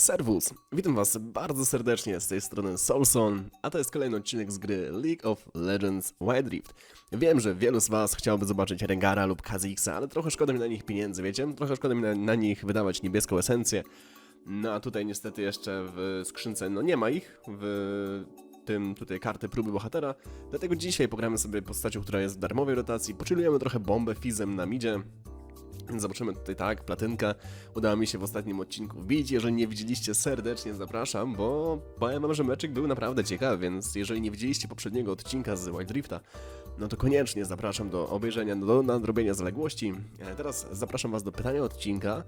Serwus, witam was bardzo serdecznie z tej strony Soulson, a to jest kolejny odcinek z gry League of Legends Wild Rift. Wiem, że wielu z was chciałoby zobaczyć Rengara lub Kha'Zixa, ale trochę szkoda mi na nich pieniędzy, wiecie? Trochę szkoda mi na, na nich wydawać niebieską esencję. No a tutaj niestety jeszcze w skrzynce, no nie ma ich, w tym tutaj karty próby bohatera, dlatego dzisiaj pogramy sobie postacią, która jest w darmowej rotacji, poczylujemy trochę bombę fizem na midzie, zobaczymy tutaj tak, platynka. Udało mi się w ostatnim odcinku wbić. Jeżeli nie widzieliście, serdecznie zapraszam, bo powiem wam, że meczek był naprawdę ciekawy, więc jeżeli nie widzieliście poprzedniego odcinka z Wild Rifta, no to koniecznie zapraszam do obejrzenia, do nadrobienia zaległości. E, Teraz zapraszam was do pytania odcinka.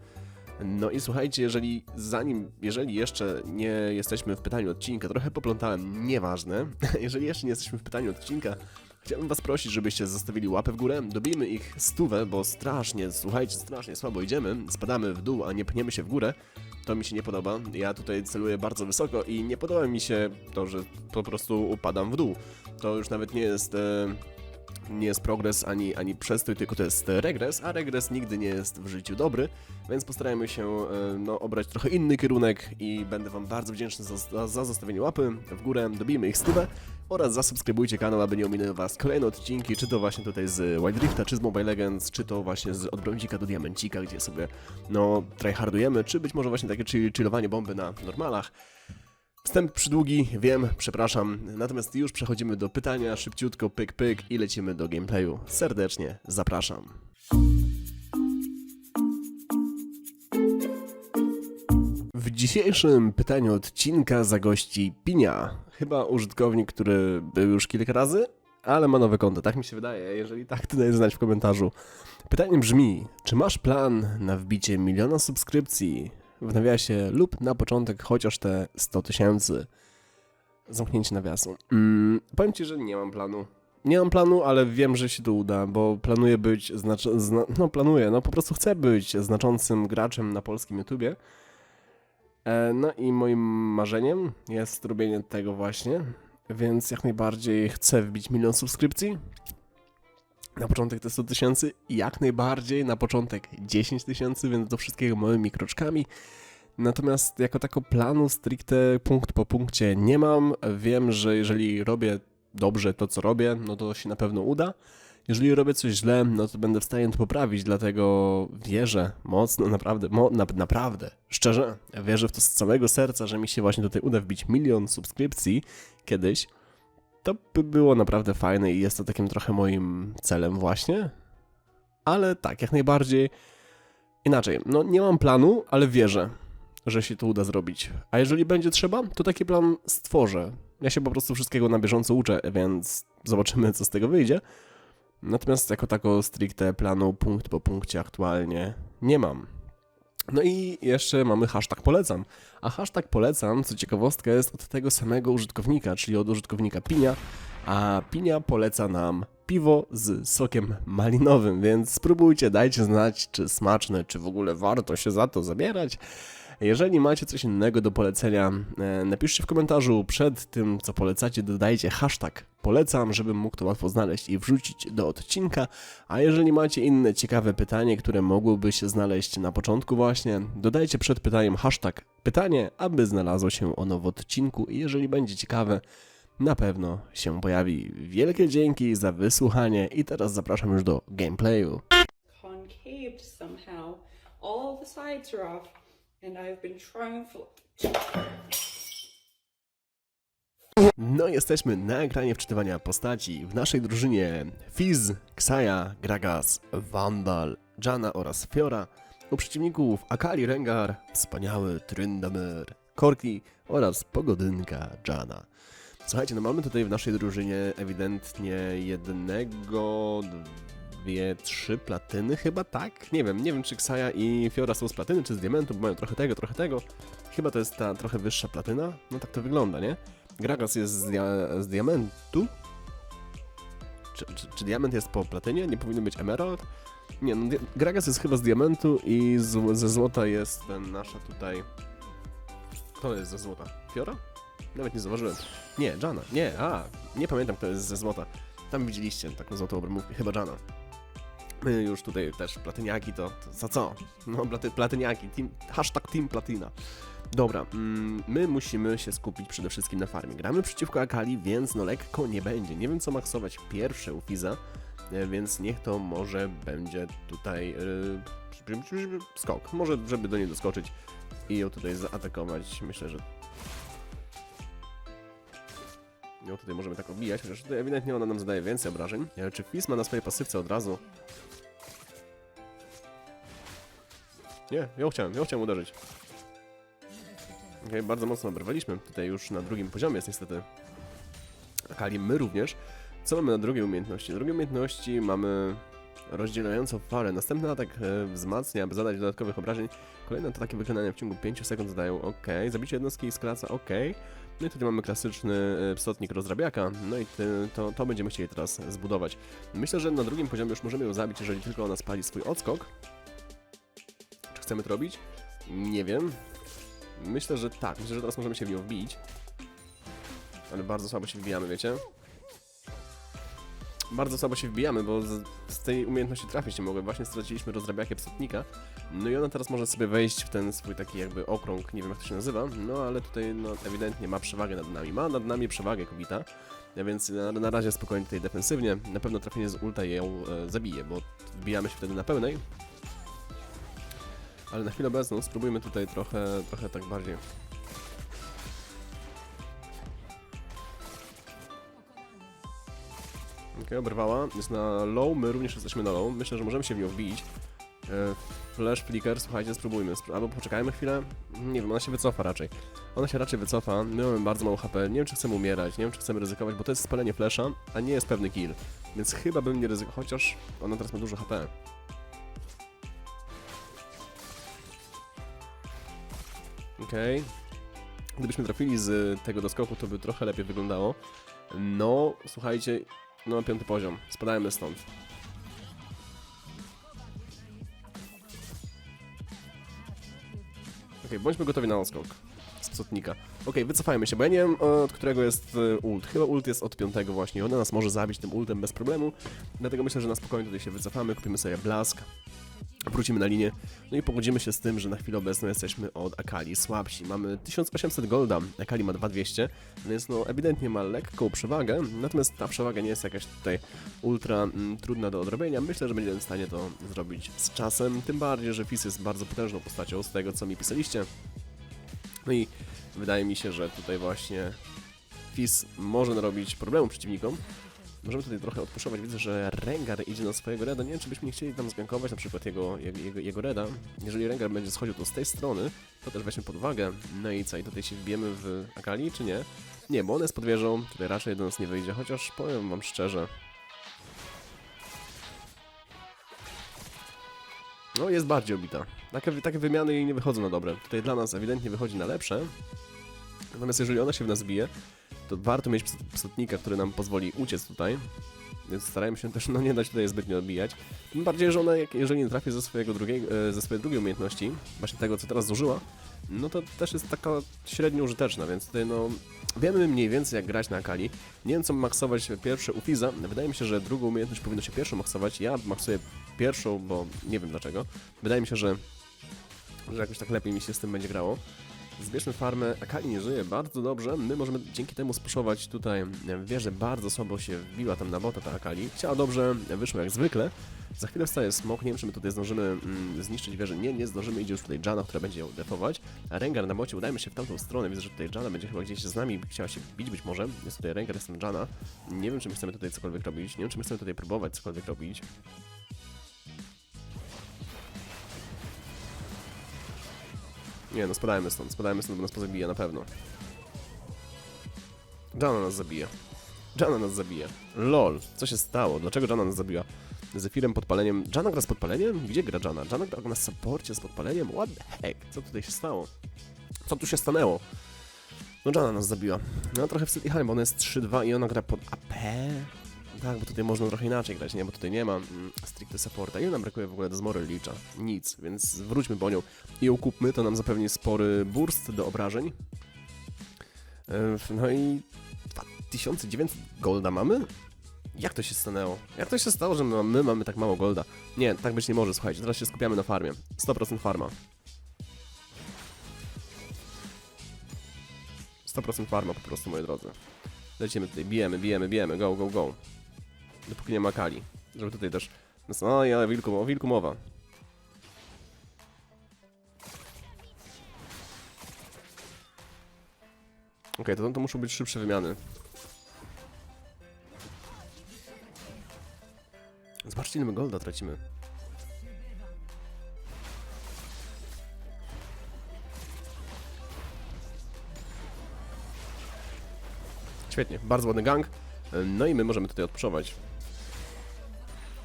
No i słuchajcie, jeżeli zanim, jeżeli jeszcze nie jesteśmy w pytaniu odcinka, trochę poplątałem, nieważne, jeżeli jeszcze nie jesteśmy w pytaniu odcinka, chciałbym was prosić, żebyście zostawili łapę w górę, dobijmy ich stówę, bo strasznie, słuchajcie, strasznie słabo idziemy, spadamy w dół, a nie pniemy się w górę, to mi się nie podoba, ja tutaj celuję bardzo wysoko i nie podoba mi się to, że po prostu upadam w dół, to już nawet nie jest... E nie jest progres ani, ani przestój, tylko to jest regres, a regres nigdy nie jest w życiu dobry, więc postarajmy się e, no, obrać trochę inny kierunek i będę Wam bardzo wdzięczny za, za, za zostawienie łapy w górę, dobijmy ich stówę oraz zasubskrybujcie kanał, aby nie ominęły Was kolejne odcinki, czy to właśnie tutaj z Wild Rifta, czy z Mobile Legends, czy to właśnie z Odbrącika do Diamencika, gdzie sobie no tryhardujemy, czy być może właśnie takie chill- chillowanie bomby na normalach. Wstęp przydługi, wiem, przepraszam. Natomiast już przechodzimy do pytania, szybciutko, pyk, pyk i lecimy do gameplayu. Serdecznie zapraszam. W dzisiejszym pytaniu odcinka zagości Pinia. Chyba użytkownik, który był już kilka razy, ale ma nowe konto, tak mi się wydaje. Jeżeli tak, to daj znać w komentarzu. Pytanie brzmi, czy masz plan na wbicie miliona subskrypcji w nawiasie lub na początek chociaż te 100 tysięcy? Zamknięcie nawiasu. Mm, powiem Ci, że nie mam planu. Nie mam planu, ale wiem, że się to uda, bo planuję być, znacz... zna... no planuję, no po prostu chcę być znaczącym graczem na polskim YouTubie. E, no i moim marzeniem jest robienie tego właśnie, więc jak najbardziej chcę wbić milion subskrypcji. Na początek te 100 tysięcy jak najbardziej na początek 10 tysięcy, więc do wszystkiego małymi kroczkami. Natomiast jako tako planu stricte punkt po punkcie nie mam. Wiem, że jeżeli robię dobrze to, co robię, no to się na pewno uda. Jeżeli robię coś źle, no to będę w stanie to poprawić, dlatego wierzę mocno, naprawdę, mo, na, naprawdę, szczerze, wierzę w to z całego serca, że mi się właśnie tutaj uda wbić milion subskrypcji kiedyś. To by było naprawdę fajne i jest to takim trochę moim celem właśnie. Ale tak, jak najbardziej inaczej. No nie mam planu, ale wierzę, że się to uda zrobić. A jeżeli będzie trzeba, to taki plan stworzę. Ja się po prostu wszystkiego na bieżąco uczę, więc zobaczymy, co z tego wyjdzie. Natomiast jako tako stricte planu punkt po punkcie aktualnie nie mam. No i jeszcze mamy hashtag polecam. A hashtag polecam, co ciekawostka, jest od tego samego użytkownika, czyli od użytkownika Pinia, a Pinia poleca nam piwo z sokiem malinowym, więc spróbujcie, dajcie znać, czy smaczne, czy w ogóle warto się za to zabierać. Jeżeli macie coś innego do polecenia, e, napiszcie w komentarzu przed tym, co polecacie, dodajcie hashtag polecam, żebym mógł to łatwo znaleźć i wrzucić do odcinka. A jeżeli macie inne ciekawe pytanie, które mogłoby się znaleźć na początku właśnie, dodajcie przed pytaniem hashtag pytanie, aby znalazło się ono w odcinku i jeżeli będzie ciekawe, na pewno się pojawi. Wielkie dzięki za wysłuchanie i teraz zapraszam już do gameplayu. concaved somehow. All the sides are off, and I've been trying for. No jesteśmy na ekranie wczytywania postaci. W naszej drużynie Fizz, Xayah, Gragas, Vandal, Jana oraz Fiora. U przeciwników Akali Rengar, wspaniały Tryndamere, Korki oraz Pogodynka Jana. Słuchajcie, no mamy tutaj w naszej drużynie ewidentnie jednego, dwie, trzy platyny chyba, tak? Nie wiem, nie wiem czy Xayah i Fiora są z platyny, czy z diamentu, bo mają trochę tego, trochę tego. Chyba to jest ta trochę wyższa platyna, no tak to wygląda, nie? Gragas jest z, dia z diamentu. Czy, czy, czy diament jest po platynie? Nie powinno być emerald? Nie, no, Gragas jest chyba z diamentu i z, ze złota jest ten nasza tutaj... Kto jest ze złota? Fiora? Nawet nie zauważyłem. Nie, Jana. Nie, a, nie pamiętam kto jest ze złota. Tam widzieliście taką złotą obrębówkę, chyba Jana. Już tutaj też platyniaki to, to za co? No platy, platyniaki, team, hashtag team platyna. Dobra, mm, my musimy się skupić przede wszystkim na farmie. Gramy przeciwko Akali, więc no lekko nie będzie. Nie wiem co maksować pierwsze u Fiza, e, więc niech to może będzie tutaj yy, skok. Może żeby do niej doskoczyć i ją tutaj zaatakować. Myślę, że ją tutaj możemy tak obijać, chociaż tutaj ewidentnie ona nam zadaje więcej obrażeń. Ale czy Fizz ma na swojej pasywce od razu? Nie, ją chciałem, ją chciałem uderzyć. Okej, bardzo mocno obrywaliśmy. Tutaj już na drugim poziomie jest niestety Akali, my również. Co mamy na drugiej umiejętności? Na drugiej umiejętności mamy rozdzielającą falę. Następny atak e, wzmacnia, aby zadać dodatkowych obrażeń. Kolejne ataki wykonania w ciągu 5 sekund zadają ok. Zabicie jednostki i skraca ok. No i tutaj mamy klasyczny e, psotnik rozrabiaka. No i ty, to, to będziemy chcieli teraz zbudować. Myślę, że na drugim poziomie już możemy ją zabić, jeżeli tylko ona spali swój odskok. Chcemy to robić? Nie wiem. Myślę, że tak. Myślę, że teraz możemy się w nią wbić. Ale bardzo słabo się wbijamy, wiecie? Bardzo słabo się wbijamy, bo z, z tej umiejętności trafić nie mogłem. Właśnie straciliśmy rozrabiakie psotnika. No i ona teraz może sobie wejść w ten swój taki jakby okrąg, nie wiem jak to się nazywa. No ale tutaj no ewidentnie ma przewagę nad nami. Ma nad nami przewagę kobita. Ja więc na, na razie spokojnie tutaj defensywnie. Na pewno trafienie z ulta ją e, zabije, bo wbijamy się wtedy na pełnej. Ale na chwilę obecną spróbujmy tutaj trochę, trochę tak bardziej. Okej, oberwała. Jest na low, my również jesteśmy na low. Myślę, że możemy się w nią wbić. E, Flash flicker, słuchajcie, spróbujmy. Spró- Albo poczekajmy chwilę. Nie wiem, ona się wycofa raczej. Ona się raczej wycofa. My mamy bardzo mało HP. Nie wiem, czy chcemy umierać, nie wiem, czy chcemy ryzykować, bo to jest spalenie flasha, a nie jest pewny kill. Więc chyba bym nie ryzykował, chociaż ona teraz ma dużo HP. Okej. Gdybyśmy trafili z tego doskoku, to by trochę lepiej wyglądało. No, słuchajcie, no na piąty poziom. Spadajmy stąd. Okej, bądźmy gotowi na odskok. Z psotnika. Okej, wycofajmy się, bo ja nie wiem od którego jest e, ult. Chyba ult jest od piątego właśnie. Ona nas może zabić tym ultem bez problemu. Dlatego myślę, że na spokojnie tutaj się wycofamy, kupimy sobie blask. Wrócimy na linię, no i pogodzimy się z tym, że na chwilę obecną jesteśmy od Akali słabsi. Mamy 1800 golda, Akali ma 2200, więc no ewidentnie ma lekką przewagę, natomiast ta przewaga nie jest jakaś tutaj ultra mm, trudna do odrobienia. Myślę, że będziemy w stanie to zrobić z czasem, tym bardziej, że Fizz jest bardzo potężną postacią z tego, co mi pisaliście. No i wydaje mi się, że tutaj właśnie Fizz może narobić problemu przeciwnikom. Możemy tutaj trochę odpuszować. Widzę, że Rengar idzie na swojego reda. Nie wiem, czy byśmy nie chcieli tam zgankować na przykład jego, jego, jego, reda. Jeżeli Rengar będzie schodził to z tej strony, to też weźmy pod uwagę. No i co? I tutaj się wbijemy w Akali, czy nie? Nie, bo ona jest pod wieżą. Tutaj raczej do nas nie wyjdzie, chociaż powiem wam szczerze. No, jest bardziej obita. Takie, takie wymiany jej nie wychodzą na dobre. Tutaj dla nas ewidentnie wychodzi na lepsze. Natomiast jeżeli ona się w nas bije, to warto mieć ps- psotnika, który nam pozwoli uciec tutaj. Więc starajmy się też no, nie dać tutaj zbytnio odbijać. Tym bardziej, że ona, jeżeli nie trafi ze, swojego drugiej, e, ze swojej drugiej umiejętności, właśnie tego, co teraz zużyła, no to też jest taka średnio użyteczna, więc tutaj no wiemy mniej więcej jak grać na Akali. Nie wiem co maksować pierwsze u Fiza. Wydaje mi się, że drugą umiejętność powinno się pierwszą maksować. Ja maksuję pierwszą, bo nie wiem dlaczego. Wydaje mi się, że, że jakoś tak lepiej mi się z tym będzie grało. Zbierzmy farmę, Akali nie żyje bardzo dobrze, my możemy dzięki temu spuszować tutaj wieżę, bardzo słabo się wbiła tam na bota ta Akali, chciała dobrze, wyszło jak zwykle, za chwilę wstaje smok, nie wiem czy my tutaj zdążymy mm, zniszczyć wieżę, nie, nie zdążymy, idzie już tutaj Jana, która będzie ją defować, Rengar na bocie, udajmy się w tamtą stronę, widzę, że tutaj Jana będzie chyba gdzieś z nami, chciała się bić być może, jest tutaj Rengar, jestem Jana, nie wiem czy my chcemy tutaj cokolwiek robić, nie wiem czy my chcemy tutaj próbować cokolwiek robić, Nie no, spadajmy stąd, spadajmy stąd, bo nas pozabija na pewno. Jana nas zabija. Jana nas zabija. LOL, co się stało? Dlaczego Jana nas zabiła? Zefirem, podpaleniem. Jana gra z podpaleniem? Gdzie gra Jana? Jana gra na supporcie z podpaleniem? What the heck? Co tutaj się stało? Co tu się stanęło? No Jana nas zabiła. No trochę wstyd jechałem, bo ona jest 3-2 i ona gra pod AP. Tak, bo tutaj można trochę inaczej grać, nie? Bo tutaj nie ma mm, stricte supporta. Ile nam brakuje w ogóle do zmory licza? Nic, więc wróćmy po nią i ją to nam zapewni spory burst do obrażeń. E, No i 2900 golda mamy? Jak to się stanęło? Jak to się stało, że my, my mamy tak mało golda? Nie, tak być nie może, słuchajcie, teraz się skupiamy na farmie. 100% farma. 100% farma po prostu, moi drodzy. Lecimy tutaj, bijemy, bijemy, bijemy, go, go, go. Dopóki nie ma kali. Żeby tutaj też... No ale wilku, o wilku mowa. Okej, to, to muszą być szybsze wymiany. Zobaczcie, ile my golda tracimy. Świetnie, bardzo ładny gang. No i my możemy tutaj odpuszować.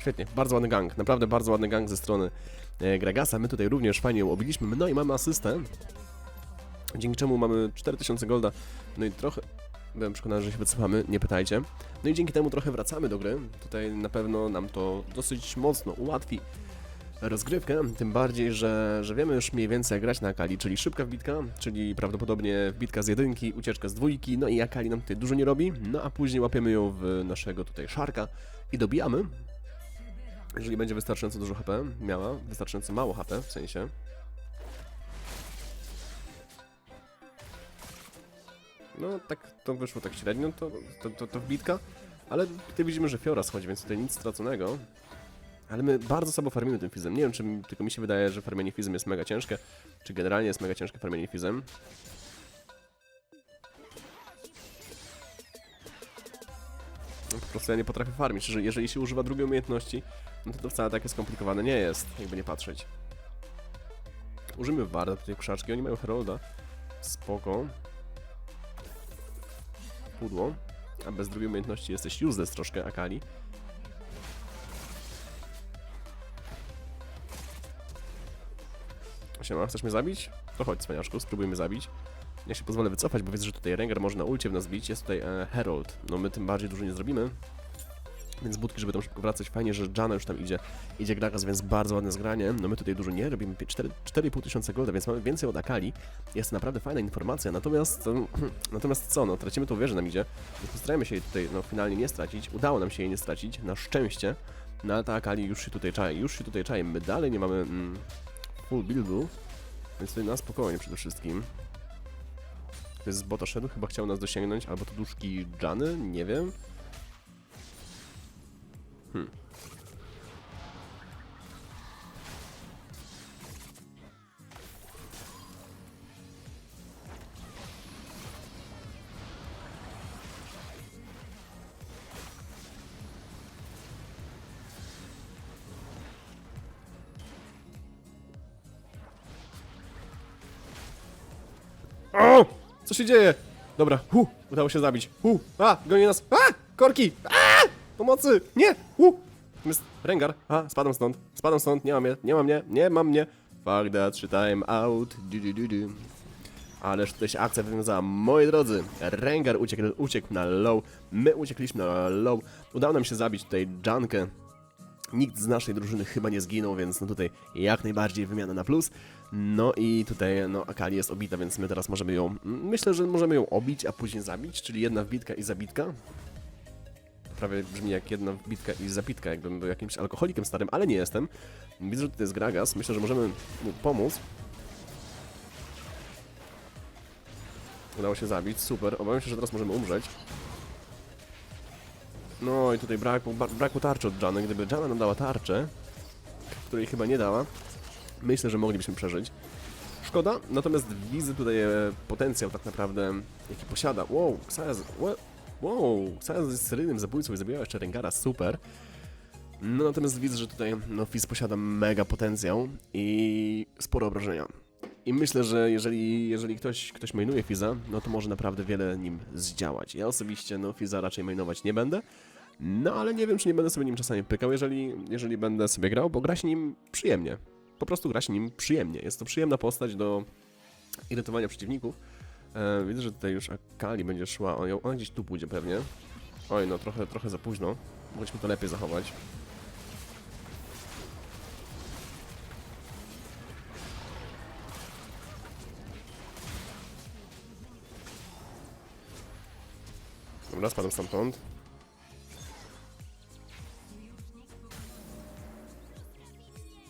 Świetnie, bardzo ładny gang, naprawdę bardzo ładny gang ze strony e, Gregasa. My tutaj również fajnie ją obiliśmy, no i mamy asystę. Dzięki czemu mamy 4000 golda, no i trochę... Byłem przekonany, że się wycofamy, nie pytajcie. No i dzięki temu trochę wracamy do gry. Tutaj na pewno nam to dosyć mocno ułatwi rozgrywkę, tym bardziej, że, że wiemy już mniej więcej jak grać na Akali, czyli szybka wbitka, czyli prawdopodobnie wbitka z jedynki, ucieczka z dwójki, no i Akali nam tutaj dużo nie robi, no a później łapiemy ją w naszego tutaj szarka i dobijamy. Jeżeli będzie wystarczająco dużo HP miała, wystarczająco mało HP w sensie. No tak to wyszło tak średnio, to, to, to, to wbitka, ale tutaj widzimy, że Fiora schodzi, więc tutaj nic straconego. Ale my bardzo słabo farmimy tym fizem. Nie wiem, czy mi- tylko mi się wydaje, że farmienie fizem jest mega ciężkie, czy generalnie jest mega ciężkie farmienie fizem. No, po prostu ja nie potrafię farmić. Że jeżeli się używa drugiej umiejętności, no to to wcale takie skomplikowane nie jest, jakby nie patrzeć. Użyjmy Warda tutaj krzaczki, oni mają Herolda. Spoko. Pudło. A bez drugiej umiejętności jesteś useless troszkę, Akali. Siema, chcesz mnie zabić? To chodź, cwaniaszku, spróbujmy zabić. Ja się pozwolę wycofać, bo widzę, że tutaj Rengar może na ulcie w nas bić. Jest tutaj e, Herald. No my tym bardziej dużo nie zrobimy. Więc budki, żeby tam szybko wracać. Fajnie, że Jana już tam idzie. Idzie Gragas, więc bardzo ładne zgranie. No my tutaj dużo nie robimy. 4 4,5 tysiąca golda, więc mamy więcej od Akali. Jest to naprawdę fajna informacja. Natomiast, natomiast co, no tracimy tą wieżę nam idzie. Więc postarajmy się jej tutaj no, finalnie nie stracić. Udało nam się jej nie stracić, na szczęście. No ale ta Akali już się tutaj czai, już się tutaj czai. My dalej nie mamy mm, full buildu. Więc tutaj na spokojnie przede wszystkim. To jest bota szedł, chyba chciał nas dosięgnąć, albo to duszki Jany, nie wiem. Hmm. O! Co się dzieje? Dobra, hu, udało się zabić. Hu, a, goni nas. A, korki! A, pomocy! Nie. Jest Rengar. A, spadam stąd, spadam stąd, nie mam mnie, nie mam mnie, nie mam mnie. Fuck that, shit, time out. Du, du, du, du. Ależ tutaj się akcja wywiązała. Moi drodzy, Rengar uciekł, uciekł na low, my uciekliśmy na low. Udało nam się zabić tutaj Jankę. Nikt z naszej drużyny chyba nie zginął, więc no tutaj jak najbardziej wymiana na plus. No i tutaj no Akali jest obita, więc my teraz możemy ją, myślę, że możemy ją obić, a później zabić, czyli jedna wbitka i zabitka. Prawie brzmi jak jedna wbitka i zabitka, jakbym był jakimś alkoholikiem starym, ale nie jestem. Widzę, że tutaj jest Gragas, myślę, że możemy mu pomóc. Udało się zabić, super. Obawiam się, że teraz możemy umrzeć. No i tutaj brakło, ba- brakło tarczy od Jany. Gdyby Jana nam dała tarczę, której chyba nie dała, myślę, że moglibyśmy przeżyć. Szkoda, natomiast widzę tutaj e, potencjał tak naprawdę, jaki posiada. Wow, Xayaz, wow, Xayaz jest seryjnym zabójcą i zabijała jeszcze Rengara, super. No natomiast widzę, że tutaj no, Fizz posiada mega potencjał i sporo obrażenia. I myślę, że jeżeli, jeżeli ktoś, ktoś mainuje Fiza, no to może naprawdę wiele nim zdziałać. Ja osobiście no Fiza raczej mainować nie będę, no ale nie wiem, czy nie będę sobie nim czasami pykał, jeżeli, jeżeli będę sobie grał, bo gra się nim przyjemnie. Po prostu gra się nim przyjemnie. Jest to przyjemna postać do irytowania przeciwników. E, widzę, że tutaj już Akali będzie szła, ona, ona gdzieś tu pójdzie pewnie. Oj, no trochę, trochę za późno. Mogliśmy to lepiej zachować. Dobra, spadam stamtąd.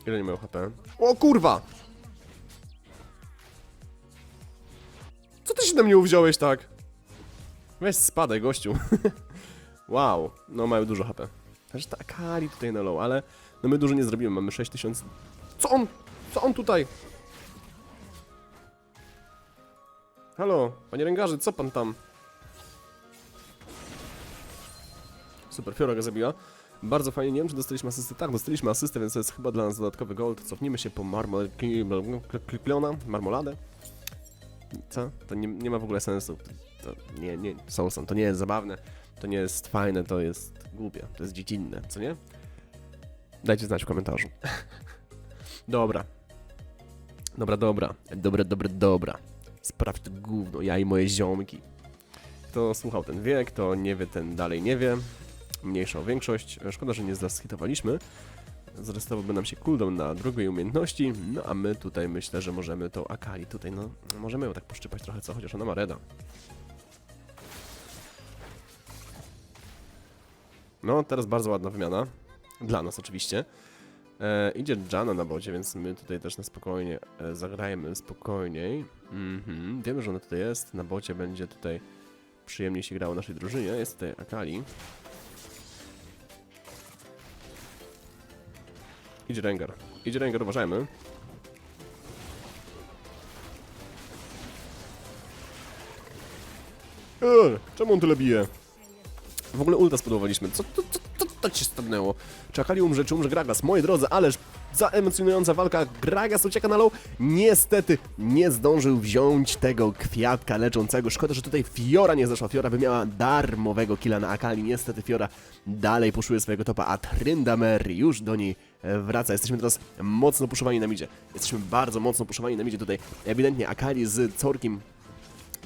Ile nie mają HP? O kurwa! Ty się na mnie uwziąłeś tak? Weź spadaj, gościu. wow, no mają dużo HP. Znaczy ta Akali tutaj na low, ale no my dużo nie zrobimy, mamy 6000. Co on? Co on tutaj? Halo, panie ręgarzy, co pan tam? Super, Fiora zabiła. Bardzo fajnie, nie wiem czy dostaliśmy asystę. Tak, dostaliśmy asystę, więc to jest chyba dla nas dodatkowy gold. Cofnijmy się po marmol... kliplona, marmoladę. Co? To nie, nie ma w ogóle sensu. To, nie, nie, Soulson, to nie jest zabawne, to nie jest fajne, to jest głupie, to jest dziecinne, co nie? Dajcie znać w komentarzu. dobra. Dobra, dobra. Dobra, dobra, dobra. Sprawdź to gówno, ja i moje ziomki. Kto słuchał ten wie, kto nie wie, ten dalej nie wie. Mniejsza o większość. Szkoda, że nie zashitowaliśmy. Zrestowałby nam się cooldown na drugiej umiejętności, no a my tutaj myślę, że możemy tą Akali tutaj, no, możemy ją tak poszczypać trochę, co, chociaż ona ma reda. No, teraz bardzo ładna wymiana. Dla nas oczywiście. E, idzie Jana na bocie, więc my tutaj też na spokojnie e, zagrajmy spokojniej. Mhm. Wiemy, że ona tutaj jest. Na bocie będzie tutaj przyjemnie się grało naszej drużynie. Jest tutaj Akali. Idzie Rengar. Idzie Rengar, uważajmy. Eee, czemu on tyle bije? W ogóle ulta spodobaliśmy. Co to, co, co, to ci stanęło? Czy Akali umrze, czy umrze Gragas? Moi drodzy, ależ zaemocjonująca walka. Gragas ucieka na low. Niestety nie zdążył wziąć tego kwiatka leczącego. Szkoda, że tutaj Fiora nie zeszła. Fiora by miała darmowego killa na Akali. Niestety Fiora dalej puszuje swojego topa, a Tryndamere już do niej wraca. Jesteśmy teraz mocno puszowani na midzie. Jesteśmy bardzo mocno puszowani na midzie tutaj. Ewidentnie Akali z Corkim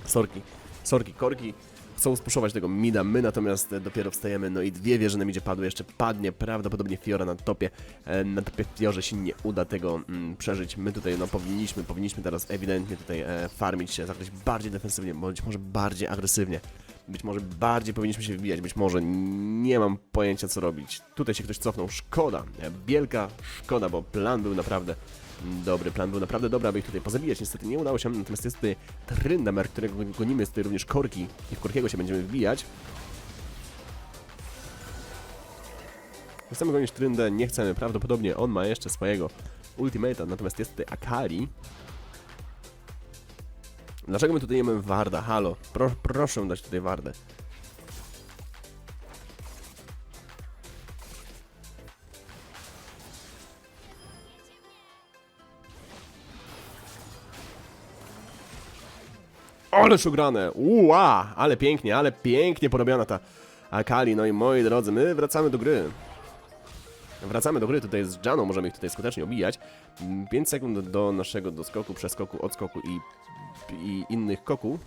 Sorki, sorki, korki chcą spuszować tego mida, my natomiast e, dopiero wstajemy, no i dwie wieże na midzie padły, jeszcze padnie prawdopodobnie Fiora na topie, e, na topie Fiorze się nie uda tego mm, przeżyć, my tutaj no powinniśmy, powinniśmy teraz ewidentnie tutaj e, farmić się, zagrać bardziej defensywnie, bądź może bardziej agresywnie, być może bardziej powinniśmy się wybijać, być może nie mam pojęcia co robić, tutaj się ktoś cofnął, szkoda, wielka szkoda, bo plan był naprawdę Dobry. Plan był naprawdę dobry, aby ich tutaj pozabijać. Niestety nie udało się, natomiast jest tutaj Tryndamer, którego gonimy, jest tutaj również Korki i w Korkiego się będziemy wbijać. Chcemy gonić Tryndę, nie chcemy, prawdopodobnie on ma jeszcze swojego ultimate'a, natomiast jest tutaj Akali. Dlaczego my tutaj nie mamy Warda? Halo, Pro, proszę dać tutaj Wardę. Ależ ugrane! Ua! Ale pięknie, ale pięknie porobiona ta Akali. No i moi drodzy, my wracamy do gry. Wracamy do gry tutaj z Janą, możemy ich tutaj skutecznie obijać. 5 sekund do naszego doskoku, przeskoku, odskoku i, i innych koku.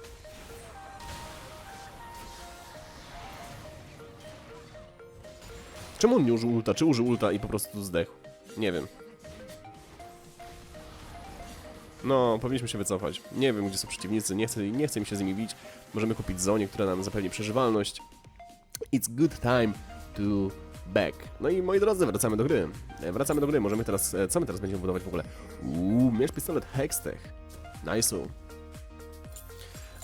Czemu on nie użył ulta? Czy użył ulta i po prostu zdechł? Nie wiem. No, powinniśmy się wycofać. Nie wiem, gdzie są przeciwnicy, nie chcę, nie chcę mi się z nimi bić. Możemy kupić Zonię, która nam zapewni przeżywalność. It's good time to back. No i moi drodzy, wracamy do gry. E, Wracamy do gry, możemy teraz... e, Co my teraz będziemy budować w ogóle? Uuu, miecz pistolet Hextech. Nice'u.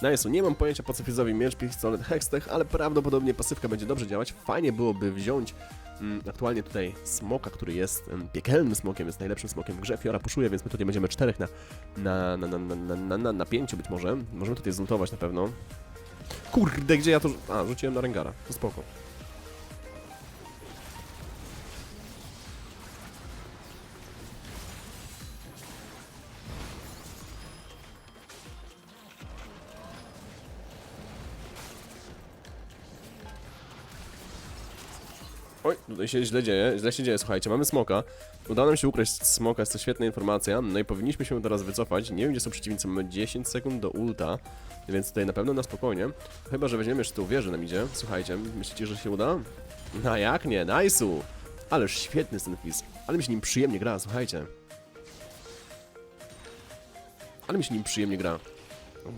Nice, no nie mam pojęcia po co Fizowi miecz, pistolet, hextech, ale prawdopodobnie pasywka będzie dobrze działać. Fajnie byłoby wziąć mm, aktualnie tutaj smoka, który jest mm, piekielnym smokiem, jest najlepszym smokiem w grze. Fiora puszuje, więc my tutaj będziemy czterech na, na, na, na, na, na, na, na pięciu być może. Możemy tutaj zlutować na pewno. Kurde, gdzie ja to... A, rzuciłem na Rengara, to spoko. Tutaj się źle dzieje, źle się dzieje, słuchajcie, mamy smoka. Udało nam się ukraść smoka, jest to świetna informacja. No i powinniśmy się teraz wycofać. Nie wiem, gdzie są przeciwnicy, mamy 10 sekund do ulta, więc tutaj na pewno na spokojnie. Chyba, że weźmiemy jeszcze tą wieżę nam idzie. Słuchajcie, myślicie, że się uda? No jak nie, nice'u! Ależ świetny jest ten quiz. Ale mi się nim przyjemnie gra, słuchajcie. Ale mi się nim przyjemnie gra.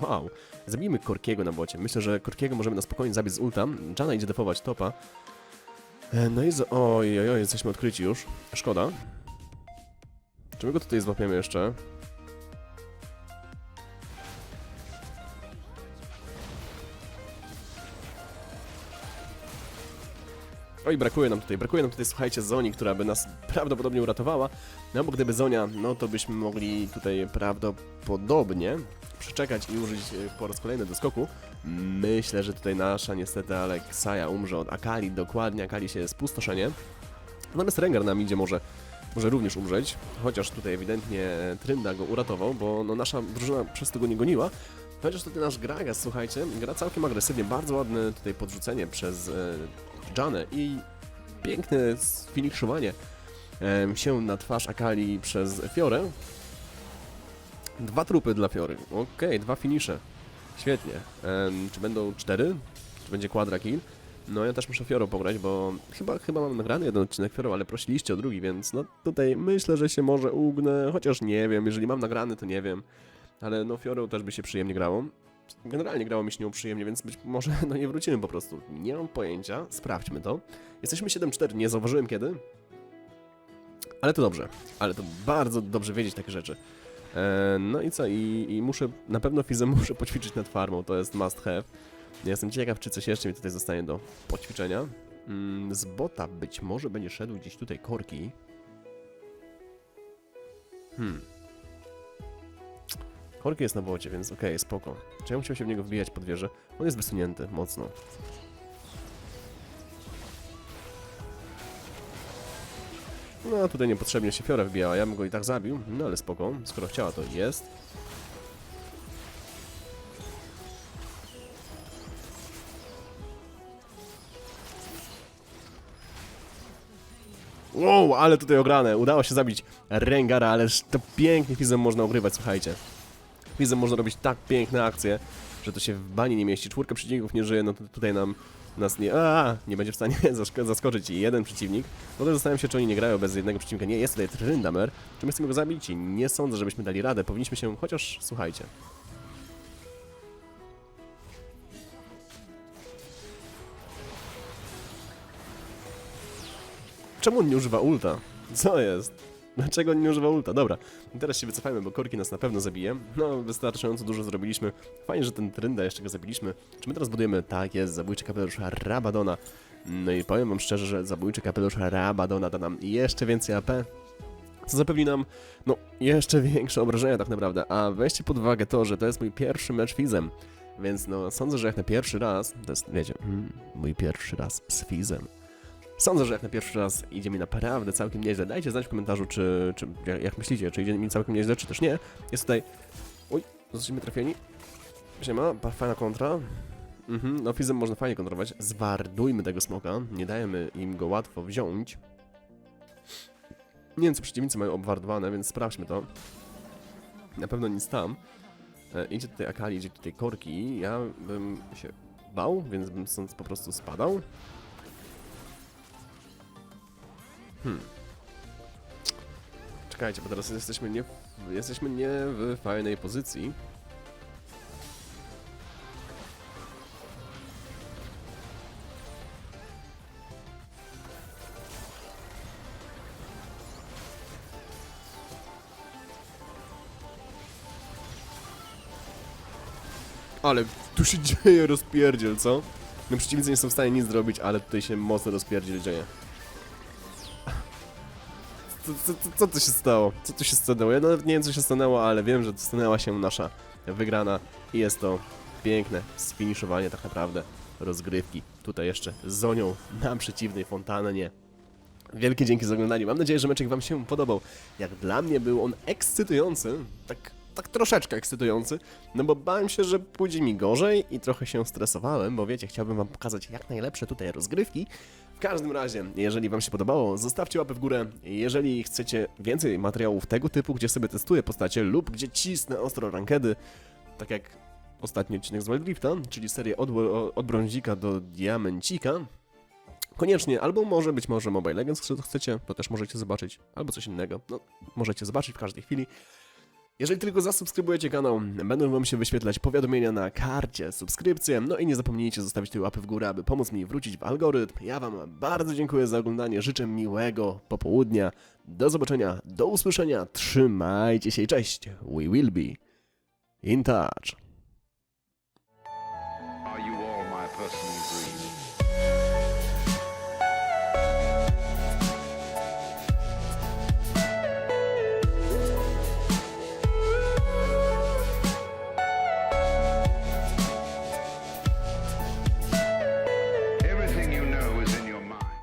Wow. Zabijmy Korkiego na bocie. Myślę, że Korkiego możemy na spokojnie zabić z ulta. Jana idzie defować topa. E, no i z... Oj, oj, oj, jesteśmy odkryci już. Szkoda. Czy my go tutaj złapiemy jeszcze? Oj, brakuje nam tutaj, brakuje nam tutaj, słuchajcie, Zoni, która by nas prawdopodobnie uratowała. No bo gdyby Zonia, no to byśmy mogli tutaj prawdopodobnie przeczekać i użyć e, po raz kolejny do skoku. Myślę, że tutaj nasza niestety Aleksaja umrze od Akali, dokładnie, Akali się spustoszenie. Natomiast Rengar nam idzie może, może również umrzeć, chociaż tutaj ewidentnie Trynda go uratował, bo no, nasza drużyna przez to go nie goniła. Chociaż tutaj nasz Gragas, słuchajcie, gra całkiem agresywnie, bardzo ładne tutaj podrzucenie przez e, Janę i piękne sfiniszowanie em, się na twarz Akali przez Fiorę. Dwa trupy dla Fiory, okej, dwa finisze, świetnie. Czy będą cztery? Czy będzie quadra kill? No ja też muszę Fiorą pograć, bo chyba, chyba mam nagrany jeden odcinek Fiorą, ale prosiliście o drugi, więc no tutaj myślę, że się może ugnę, chociaż nie wiem, jeżeli mam nagrany, to nie wiem. Ale no Fiorą też by się przyjemnie grało. Generalnie grało mi się nią przyjemnie, więc być może no nie wrócimy po prostu. Nie mam pojęcia, sprawdźmy to. Jesteśmy 7-4, nie zauważyłem kiedy. Ale to dobrze, ale to bardzo dobrze wiedzieć takie rzeczy. E, no i co, i, i muszę, na pewno fizę muszę poćwiczyć nad farmą, to jest must have. Jestem ciekaw, czy coś jeszcze mi tutaj zostanie do poćwiczenia. Mm, z bota być może będzie szedł gdzieś tutaj korki. Hmm. Korki jest na bocie, więc okej, spoko. Czy ja musiał się w niego wbijać pod wieżę? On jest wysunięty, mocno. No, tutaj niepotrzebnie się Fiora wbijała, ja bym go i tak zabił, no ale spoko, skoro chciała to jest. Wow, ale tutaj ograne, udało się zabić Rengara, ależ to pięknie Fizem można ogrywać, słuchajcie. Fizem można robić tak piękne akcje, że to się w bani nie mieści. Czwórka przeciwników nie żyje, no to tutaj nam nas nie, a, nie będzie w stanie zask- zaskoczyć jeden przeciwnik. No to zastanawiam się, czy oni nie grają bez jednego przeciwnika. Nie, jest tutaj Tryndamer. Czy my chcemy go zabić? Nie sądzę, żebyśmy dali radę. Powinniśmy się, chociaż słuchajcie. Czemu on nie używa ulta? Co jest? Dlaczego nie używa ulta? Dobra, teraz się wycofajmy, bo Korki nas na pewno zabije. No, wystarczająco dużo zrobiliśmy. Fajnie, że ten Trynda jeszcze go zabiliśmy. Czy my teraz budujemy? Tak jest, zabójczy kapelusz Rabadona. No i powiem wam szczerze, że zabójczy kapelusz Rabadona da nam jeszcze więcej AP. Co zapewni nam, no, jeszcze większe obrażenia tak naprawdę. A weźcie pod uwagę to, że to jest mój pierwszy mecz Fizem. Więc no, sądzę, że jak na pierwszy raz, to jest, wiecie, mm, mój pierwszy raz z Fizem. Sądzę, że jak na pierwszy raz idzie mi naprawdę całkiem nieźle. Dajcie znać w komentarzu, czy, czy jak- myślicie, czy idzie mi całkiem nieźle, czy też nie. Jest tutaj... Oj, zostaliśmy trafieni. Siema, fajna kontra. Mhm, no fizem można fajnie kontrolować. Zwardujmy tego smoka, nie dajemy im go łatwo wziąć. Nie wiem, co przeciwnicy mają obwardowane, więc sprawdźmy to. Na pewno nic tam. E, idzie tutaj Akali, idzie tutaj Korki. Ja bym się bał, więc bym stąd po prostu spadał. Czekajcie, bo teraz jesteśmy nie, jesteśmy nie w fajnej pozycji. Ale tu się dzieje rozpierdziel, co? No przeciwnicy nie są w stanie nic zrobić, ale tutaj się mocno rozpierdziel dzieje. Co, co, co, co tu się stało? Co tu się stanęło? Ja nawet nie wiem, co się stanęło, ale wiem, że stanęła się nasza wygrana i jest to piękne sfiniszowanie tak naprawdę rozgrywki. Tutaj jeszcze Zonią na przeciwnej fontannie. Wielkie dzięki za oglądanie. Mam nadzieję, że meczek Wam się podobał. Jak dla mnie był on ekscytujący, tak, tak troszeczkę ekscytujący, no bo bałem się, że pójdzie mi gorzej i trochę się stresowałem, bo wiecie, chciałbym Wam pokazać jak najlepsze tutaj rozgrywki. Każdym razie, jeżeli Wam się podobało, zostawcie łapę w górę. Jeżeli chcecie więcej materiałów tego typu, gdzie sobie testuję postacie lub gdzie cisnę ostro rankedy, tak jak ostatni odcinek z Wild Rifta, czyli serię od, od brązika do diamencika, Koniecznie, albo może być może Mobile Legends, chcecie, to też możecie zobaczyć, albo coś innego. No, możecie zobaczyć w każdej chwili. Jeżeli tylko zasubskrybujecie kanał, będą wam się wyświetlać powiadomienia na karcie, subskrypcje, no i nie zapomnijcie zostawić tej łapy w górę, aby pomóc mi wrócić w algorytm. Ja wam bardzo dziękuję za oglądanie, życzę miłego popołudnia, do zobaczenia, do usłyszenia, trzymajcie się i cześć, we will be in touch.